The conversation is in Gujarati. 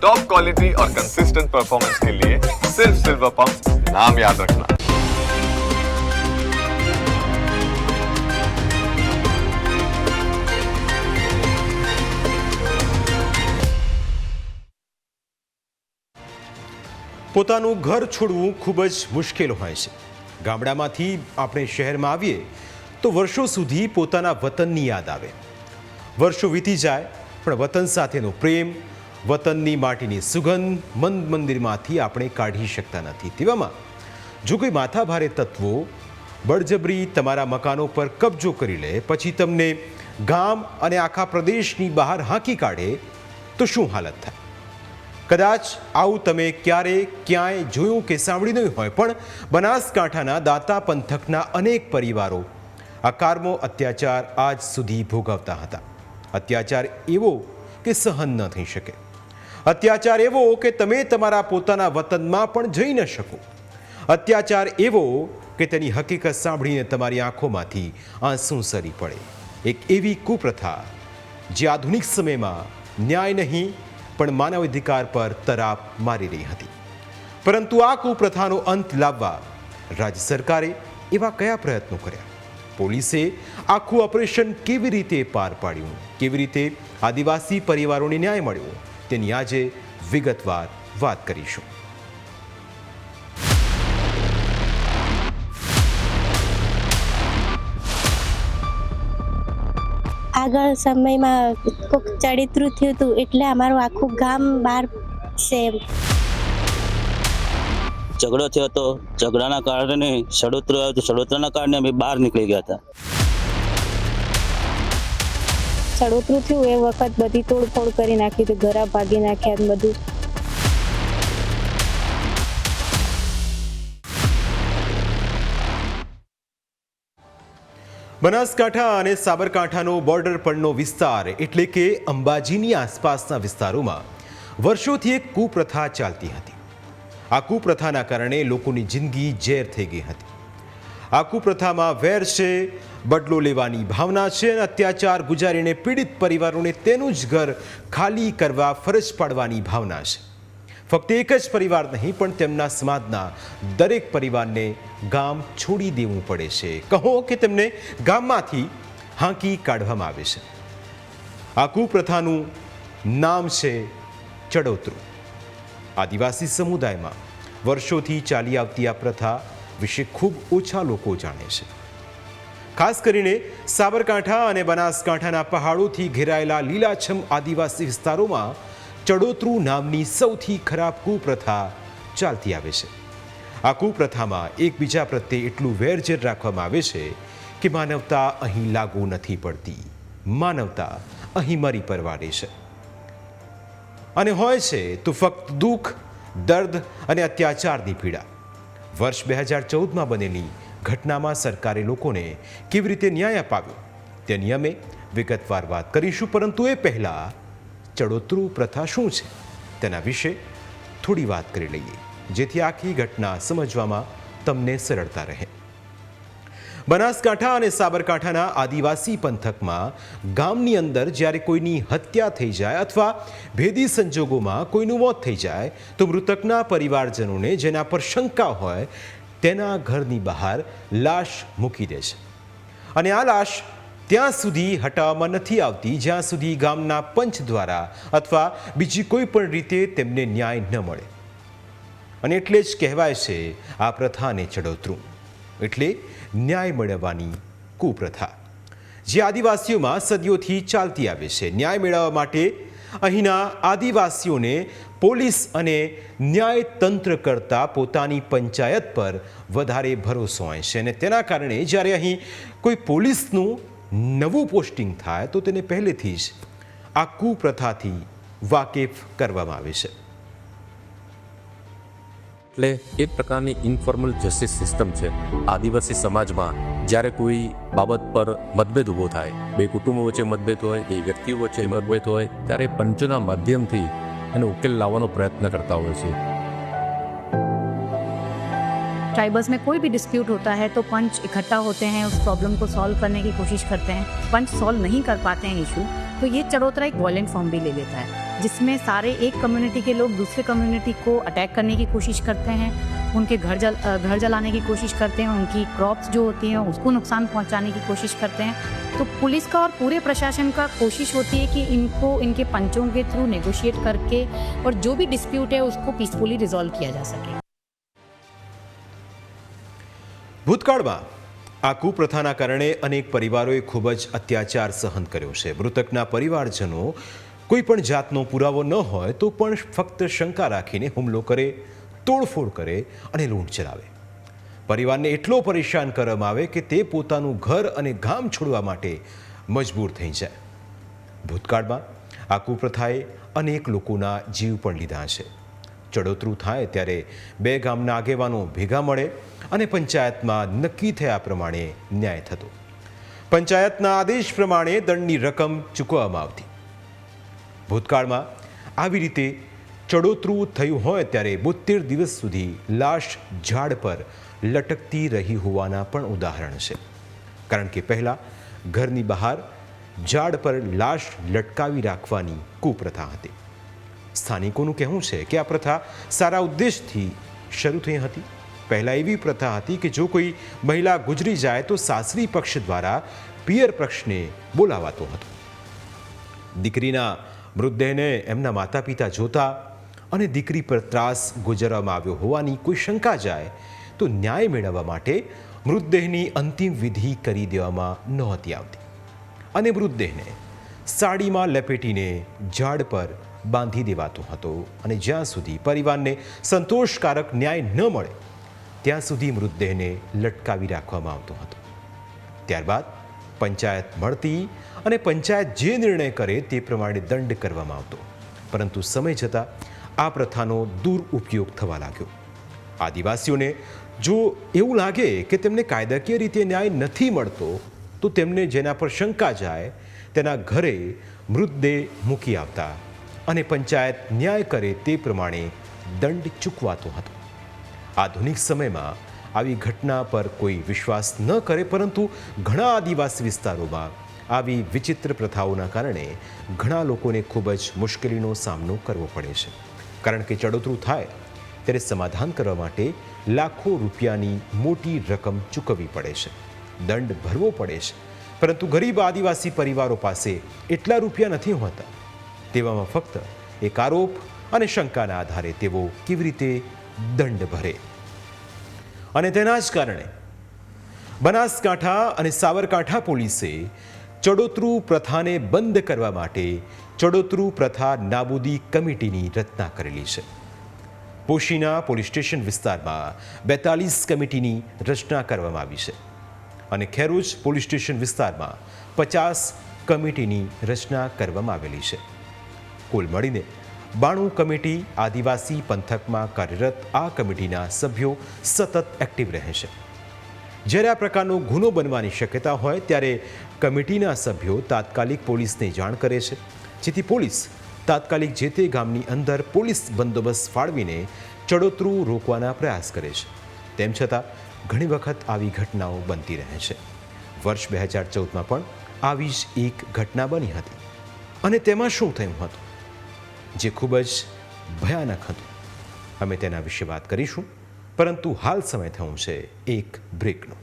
टॉप क्वालिटी और कंसिस्टेंट परफॉर्मेंस के लिए सिर्फ सिल्वर पंप नाम याद रखना પોતાનું ઘર છોડવું ખૂબ જ મુશ્કેલ હોય છે ગામડામાંથી આપણે શહેરમાં આવીએ તો વર્ષો સુધી પોતાના વતનની યાદ આવે વર્ષો વીતી જાય પણ વતન સાથેનો પ્રેમ વતનની માટીની સુગંધ મંદ મંદિરમાંથી આપણે કાઢી શકતા નથી. તેવામાં જો કોઈ માથાભારે તત્વો, બળજબરી તમારા મકાનો પર કબજો કરી લે, પછી તમને ગામ અને આખા પ્રદેશની બહાર હાંકી કાઢે, તો શું હાલત થાય? કદાચ આવું તમે ક્યારે, ક્યાંય જોયું કે સાંભળ્યું નહીં હોય, પણ બનાસકાંઠાના દાતા પંથકના અનેક પરિવારો આ કારમો અત્યાચાર આજ સુધી ભોગવતા હતા. અત્યાચાર એવો કે સહન ન થઈ શકે. અત્યાચાર એવો કે તમે તમારા પોતાના વતનમાં પણ જઈ ન શકો. અત્યાચાર એવો કે તેની હકીકત સાંભળીને તમારી આંખોમાંથી આંસુ સરી પડે. એક એવી કુપ્રથા જે આધુનિક સમયમાં ન્યાય નહીં, પણ માનવ અધિકાર પર તરાપ મારી રહી હતી. પરંતુ આ કુપ્રથાનો અંત લાવવા રાજ્ય સરકારે એવા કયા પ્રયત્નો કર્યા? પોલીસે આખું ઓપરેશન કેવી રીતે પાર પાડ્યું? કેવી રીતે આદિવાસી પરિવારોને ન્યાય મળ્યો? તેની આજે વિગતવાર વાત કરીશું. આગળ સમયમાં કોઈક ચડિત્રું થયું હતું એટલે અમારું આખું ગામ બહાર છે ઝઘડો થયો હતો ઝઘડાના કારણે સડોતરો આવ્યો હતો સડોતરાના કારણે અમે બહાર નીકળી ગયા હતા. ચડોતરું થયું એ વખત બધી તોડફોડ કરી નાખી હતી ઘરા ભાગી નાખ્યા બધું. બનાસકાંઠા અને સાબરકાંઠાનો બોર્ડર પરનો વિસ્તાર એટલે કે અંબાજીની આસપાસના વિસ્તારોમાં વર્ષોથી એક કુપ્રથા ચાલતી હતી. આ કુપ્રથાના કારણે લોકોની જિંદગી ઝેર થઈ ગઈ હતી. આ કુપ્રથામાં વેર છે, બદલો લેવાની ભાવના છે અને અત્યાચાર ગુજારીને પીડિત પરિવારોને તેનું જ ઘર ખાલી કરવા ફરજ પાડવાની ભાવના છે. ફક્ત એક જ પરિવાર નહીં, પણ તેમના સમાજના દરેક પરિવારને ગામ છોડી દેવું પડે છે. કહો કે તેમને ગામમાંથી હાંકી કાઢવામાં આવે છે. આ કુપ્રથાનું નામ છે ચડોતરું. આદિવાસી સમુદાયમાં વર્ષોથી ચાલી આવતી આ પ્રથા વિશે ખૂબ ઓછા લોકો જાણે છે. ખાસ કરીને સાબરકાંઠા અને બનાસકાંઠાના પહાડોથી ઘેરાયેલા લીલાછમ આદિવાસી વિસ્તારોમાં ચડોતરું નામની સૌથી ખરાબ કુપ્રથા ચાલતી આવે છે. આ કુપ્રથામાં એકબીજા પ્રત્યે એટલું વેરઝેર રાખવામાં આવે છે કે માનવતા અહીં લાગુ નથી પડતી. માનવતા અહીં મરી પરવાડે છે. અને હોય છે તો ફક્ત દુઃખ, દર્દ અને અત્યાચારની પીડા. વર્ષ બે હજાર ચૌદમાં બનેલી ઘટનામાં સરકારે લોકોને કેવી રીતે ન્યાય અપાવ્યો તેની અમે વિગતવાર વાત કરીશું, પરંતુ એ પહેલાં ચડોતરું પ્રથા શું છે તેના વિશે થોડી વાત કરી લઈએ, જેથી આખી ઘટના સમજવામાં તમને સરળતા રહે. બનાસકાંઠા અને સાબરકાંઠાના આદિવાસી પંથકમાં ગામની અંદર જ્યારે કોઈની હત્યા થઈ જાય અથવા ભેદી સંજોગોમાં કોઈનું મોત થઈ જાય, તો મૃતકના પરિવારજનોને જેના પર શંકા હોય, તેના ઘરની બહાર લાશ મૂકી દે છે. અને આ લાશ ત્યાં સુધી હટાવવામાં નથી આવતી, જ્યાં સુધી ગામના પંચ દ્વારા અથવા બીજી કોઈ પણ રીતે તેમને ન્યાય ન મળે. અને એટલે જ કહેવાય છે, આ પ્રથાને ચડોતરું એટલે ન્યાય મેળવવાની કુપ્રથા. જે આદિવાસીઓમાં સદીઓથી ચાલતી આવે છે, ન્યાય મેળવવા માટે અહીંના આદિવાસીઓને પોલીસ અને ન્યાયતંત્ર કરતાં પોતાની પંચાયત પર વધારે ભરોસો હોય છે અને તેના કારણે જ્યારે અહીં કોઈ પોલીસનું નવું પોસ્ટિંગ થાય તો તેને પહેલેથી જ આ કુપ્રથાથી વાકેફ કરવામાં આવે છે. એટલે એક પ્રકારની ઇન્ફોર્મલ જસ્ટિસ સિસ્ટમ છે આદિવાસી સમાજમાં જ્યારે કોઈ બાબત પર મતભેદ ઊભો થાય બે કુટુંબો વચ્ચે મતભેદ હોય બે વ્યક્તિઓ વચ્ચે મતભેદ હોય ત્યારે પંચના માધ્યમથી એને ઉકેલ લાવવાનો પ્રયત્ન કરતા હોય છે ट्राइबल्स में कोई भी डिस्प्यूट होता है तो पंच इकट्ठा होते हैं उस प्रॉब्लम को सॉल्व करने की कोशिश करते हैं पंच सॉल्व नहीं कर पाते हैं इशू तो ये चरोतरा एक वॉयलेंट फॉर्म भी ले लेता है जिसमें सारे एक कम्युनिटी के लोग दूसरे कम्युनिटी को अटैक करने की कोशिश करते हैं उनके घर जल अ, घर जलाने की कोशिश करते हैं उनकी क्रॉप्स जो होती हैं उसको नुकसान पहुंचाने की कोशिश करते हैं तो पुलिस का और पूरे प्रशासन का कोशिश होती है कि इनको इनके पंचों के थ्रू नेगोशिएट करके और जो भी डिस्प्यूट है उसको पीसफुली रिजॉल्व किया जा सके ભૂતકાળમાં આ કુપ્રથાના કારણે અનેક પરિવારોએ ખૂબ જ અત્યાચાર સહન કર્યો છે મૃતકના પરિવારજનો કોઈ પણ જાતનો પુરાવો ન હોય તો પણ ફક્ત શંકા રાખીને હુમલો કરે, તોડફોડ કરે અને લૂંટ ચલાવે. પરિવારને એટલો પરેશાન કરવામાં આવે કે તે પોતાનું ઘર અને ગામ છોડવા માટે મજબૂર થઈ જાય. ભૂતકાળમાં આ કુપ્રથાએ અનેક લોકોના જીવ પણ લીધા છે. ચડોતરું થાય ત્યારે બે ગામના આગેવાનો ભેગા મળે અને પંચાયતમાં નક્કી થયા પ્રમાણે ન્યાય થતો. પંચાયતના આદેશ પ્રમાણે દંડની રકમ ચૂકવવામાં આવતી. ભૂતકાળમાં આવી રીતે ચડોતરું થયું હોય ત્યારે બોતેર દિવસ સુધી લાશ ઝાડ પર લટકતી રહી હોવાના પણ ઉદાહરણ છે. કારણ કે પહેલાં ઘરની બહાર ઝાડ પર લાશ લટકાવી રાખવાની કુપ્રથા હતી. સ્થાનિકોનું કહેવું છે કે આ પ્રથા સારા ઉદ્દેશથી શરૂ થઈ હતી. પહેલાં એવી પ્રથા હતી કે જો કોઈ મહિલા ગુજરી જાય તો સાસરી પક્ષ દ્વારા પિયર પક્ષને બોલાવાતો હતો. દીકરીના મૃતદેહને એમના માતા પિતા જોતા અને દીકરી પર ત્રાસ ગુજરવામાં આવ્યો હોવાની કોઈ શંકા જાય તો ન્યાય મેળવવા માટે મૃતદેહની અંતિમ વિધિ કરી દેવામાં નહોતી આવતી. અને મૃતદેહને સાડીમાં લપેટીને ઝાડ પર બાંધી દેવાતો હતો અને જ્યાં સુધી પરિવારને સંતોષકારક ન્યાય ન મળે, ત્યાં સુધી મૃતદેહને લટકાવી રાખવામાં આવતો હતો. ત્યારબાદ પંચાયત મળતી અને પંચાયત જે નિર્ણય કરે તે પ્રમાણે દંડ કરવામાં આવતો. પરંતુ સમય જતાં આ પ્રથાનો દુરુપયોગ થવા લાગ્યો. આદિવાસીઓને જો એવું લાગે કે તેમને કાયદાકીય રીતે ન્યાય નથી મળતો, તો તેમને જેના પર શંકા જાય, તેના ઘરે મૃતદેહ મૂકી આવતા અને પંચાયત ન્યાય કરે તે પ્રમાણે દંડ ચૂકવાતો હતો. આધુનિક સમયમાં આવી ઘટના પર કોઈ વિશ્વાસ ન કરે, પરંતુ ઘણા આદિવાસી વિસ્તારોમાં આવી વિચિત્ર પ્રથાઓના કારણે ઘણા લોકોને ખૂબ જ મુશ્કેલીનો સામનો કરવો પડે છે. કારણ કે ચડોતરું થાય, ત્યારે સમાધાન કરવા માટે લાખો રૂપિયાની મોટી રકમ ચૂકવવી પડે છે. દંડ ભરવો પડે છે. પરંતુ ગરીબ આદિવાસી પરિવારો પાસે એટલા રૂપિયા નથી હોતા. તેવામાં ફક્ત એક આરોપ અને શંકાના આધારે તેઓ કેવી રીતે દંડ ભરે? અને તેના જ કારણે બનાસકાંઠા અને સાબરકાંઠા પોલીસે ચડોતરું પ્રથાને બંધ કરવા માટે ચડોતરુ પ્રથા નાબૂદી કમિટીની રચના કરેલી છે. પોશીના પોલીસ સ્ટેશન વિસ્તારમાં બેતાલીસ કમિટીની રચના કરવામાં આવી છે અને ખેરોજ પોલીસ સ્ટેશન વિસ્તારમાં પચાસ કમિટીની રચના કરવામાં આવેલી છે. કુલ મળીને બાણું કમિટી આદિવાસી પંથકમાં કાર્યરત આ કમિટીના સભ્યો સતત એક્ટિવ રહે છે. જ્યારે આ પ્રકારનો ગુનો બનવાની શક્યતા હોય ત્યારે કમિટીના સભ્યો તાત્કાલિક પોલીસને જાણ કરે છે. જેથી પોલીસ તાત્કાલિક જે તે ગામની અંદર પોલીસ બંદોબસ્ત ફાળવીને ચડોતરું રોકવાના પ્રયાસ કરે છે. તેમ છતાં, ઘણી વખત આવી ઘટનાઓ બનતી રહે છે. વર્ષ બે હજાર ચૌદમાં પણ આવી જ એક ઘટના બની હતી. અને તેમાં શું થયું હતું? જે ખૂબ જ ભયાનક હતું. અમે તેના વિશે વાત કરીશું. પરંતુ હાલ સમય થયું છે એક બ્રેકનો.